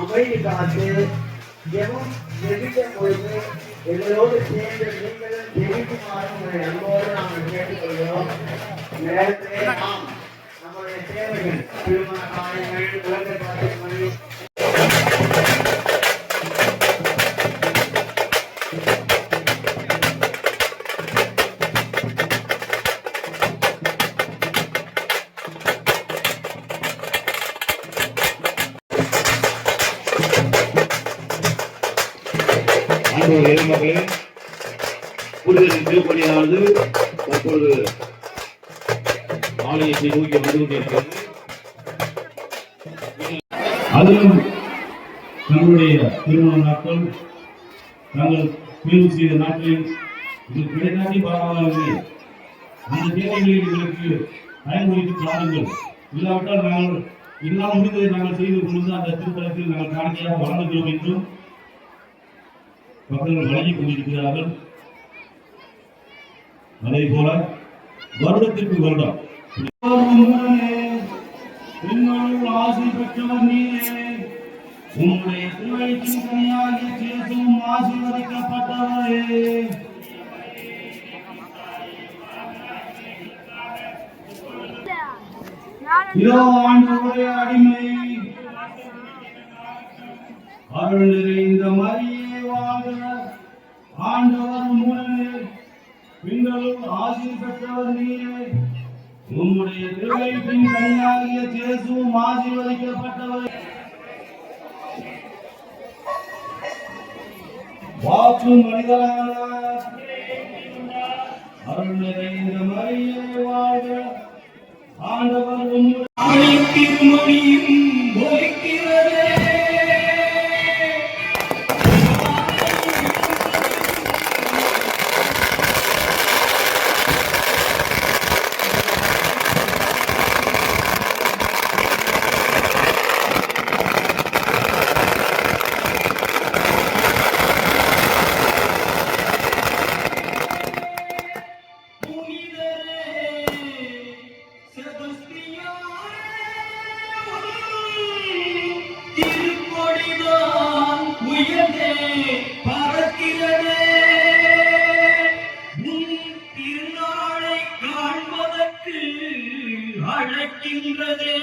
அமைதி காத்து ஜெபம் ஜெபிக்கும் பொழுது எங்களோடு சேர்ந்து நீங்களும் ஜெபிக்குமாறு உங்களை அன்போடு நாங்கள் கேட்டுக்கொள்கிறோம். நேரத்திலே நாம் நம்முடைய தேவைகள் திருமண காரியங்கள் குழந்தை பாத்திரங்கள் திருப்பணியானது தற்பொழுது ஆலயத்தை நோக்கி வந்து கொண்டிருக்கிறது அதிலும் தங்களுடைய திருமண நாட்கள் தங்கள் தேர்வு செய்த நாட்களில் இது கிடைக்காட்டி பரவாயில்லை அந்த தேவைகளில் எங்களுக்கு பயன்படுத்தி பாருங்கள். இல்லாவிட்டால் நாங்கள் எல்லாம் முடிந்ததை நாங்கள் செய்து கொண்டு அந்த திருத்தலத்தில் நாங்கள் காணிக்கையாக வழங்குகிறோம் என்றும் மக்கள் வழங்கிக் கொண்டிருக்கிறார்கள். அதே போல வருடத்திற்கு வருடம் ஆசை பெற்றவர் நீரே உம்முடைய திருவயிற்றின் கனியாகிய சேசும் ஆசீர்வதிக்கப்பட்டவரே இதோ ஆண்டவருடைய அடிமை அருள் நிறைந்த மரியே வாழ்க ஆண்டவர் மூலமே பெண்களும் ஆசீர் பெற்றவர் நீரே உம்முடைய திருவயிற்றின் கனியாகிய சேசுவும் ஆசீர்வதிக்கப்பட்டவர். வாக்கு மனிதரானார் அருள் நிறைந்த மரியே வாழ்க. ஆண்டவர் உம்முடைய திருமணியும் அழைக்கின்றதே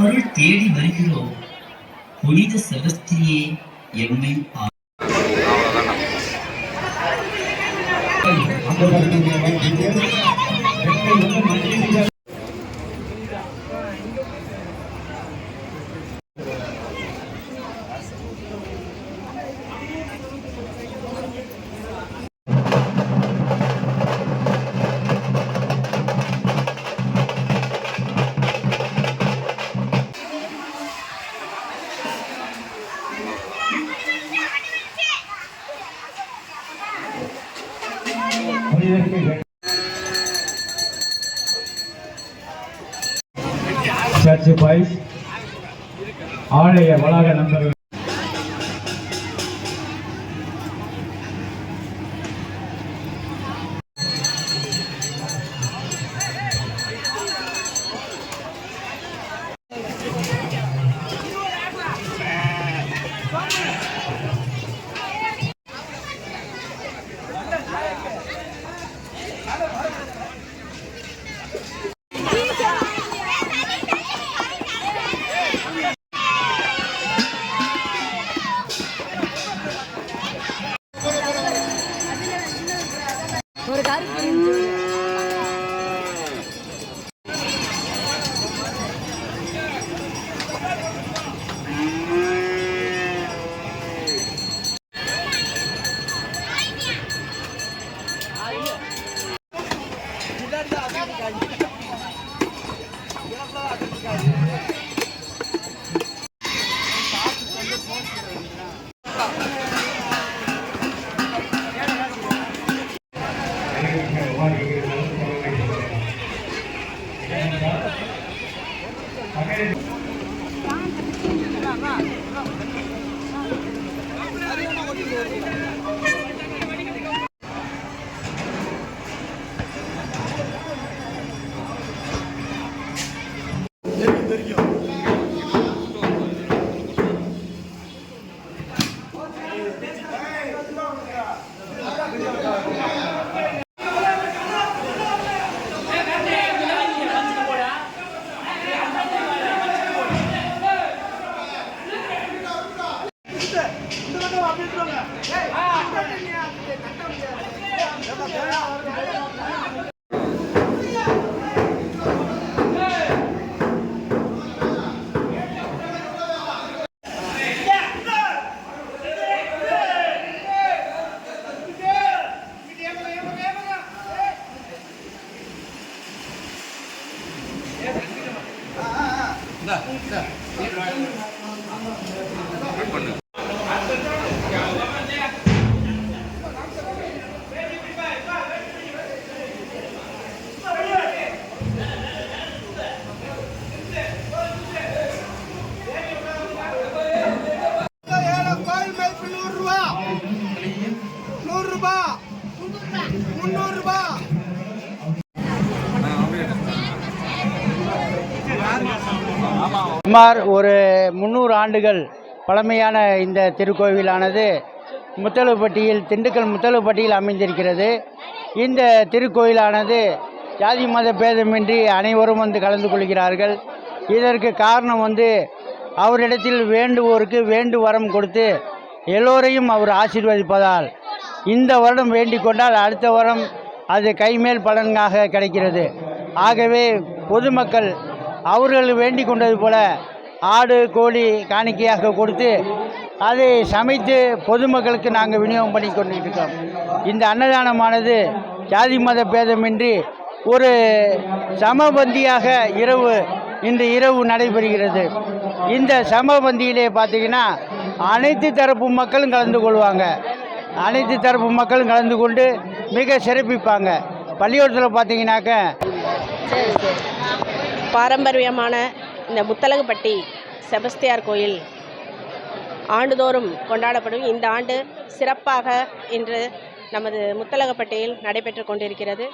உம்மருள் தேடி வருகிறோம். புனித செபஸ்திரியே எம்மை ஆலய வளாக நண்பர்கள். சுமார் ஒரு முந்நூறு ஆண்டுகள் பழமையான இந்த திருக்கோவிலானது முத்தலுப்பட்டியில் திண்டுக்கல் முத்தலுப்பட்டியில் அமைந்திருக்கிறது. இந்த திருக்கோயிலானது ஜாதி மத பேதமின்றி அனைவரும் வந்து கலந்து கொள்கிறார்கள். இதற்கு காரணம் வந்து அவரிடத்தில் வேண்டுவோருக்கு வேண்டு வரம் கொடுத்து எல்லோரையும் அவர் ஆசீர்வதிப்பதால் இந்த வருடம் வேண்டிக் கொண்டால் அடுத்த வருடம் அது கைமேல் பலனாக கிடைக்கிறது. ஆகவே பொதுமக்கள் அவர்கள் வேண்டிக் கொண்டது போல ஆடு கோழி காணிக்கையாக கொடுத்து அதை சமைத்து பொதுமக்களுக்கு நாங்கள் விநியோகம் பண்ணி கொண்டுட்டு இருக்கோம். இந்த அன்னதானமானது ஜாதி மத பேதமின்றி ஒரு சமபந்தியாக இரவு இந்த இரவு நடைபெறுகிறது. இந்த சமபந்தியிலே பார்த்தீங்கன்னா அனைத்து தரப்பு மக்களும் கலந்து கொள்வாங்க. அனைத்து தரப்பு மக்களும் கலந்து கொண்டு மிக சிறப்பிப்பாங்க. பள்ளிக்கூடத்தில் பார்த்தீங்கன்னாக்க பாரம்பரியமான இந்த முத்தலகுப்பட்டி செபஸ்தியார் கோயில் ஆண்டுதோறும் கொண்டாடப்படும். இந்த ஆண்டு சிறப்பாக இன்று நமது முத்தலகப்பட்டியில் நடைபெற்று கொண்டிருக்கிறது.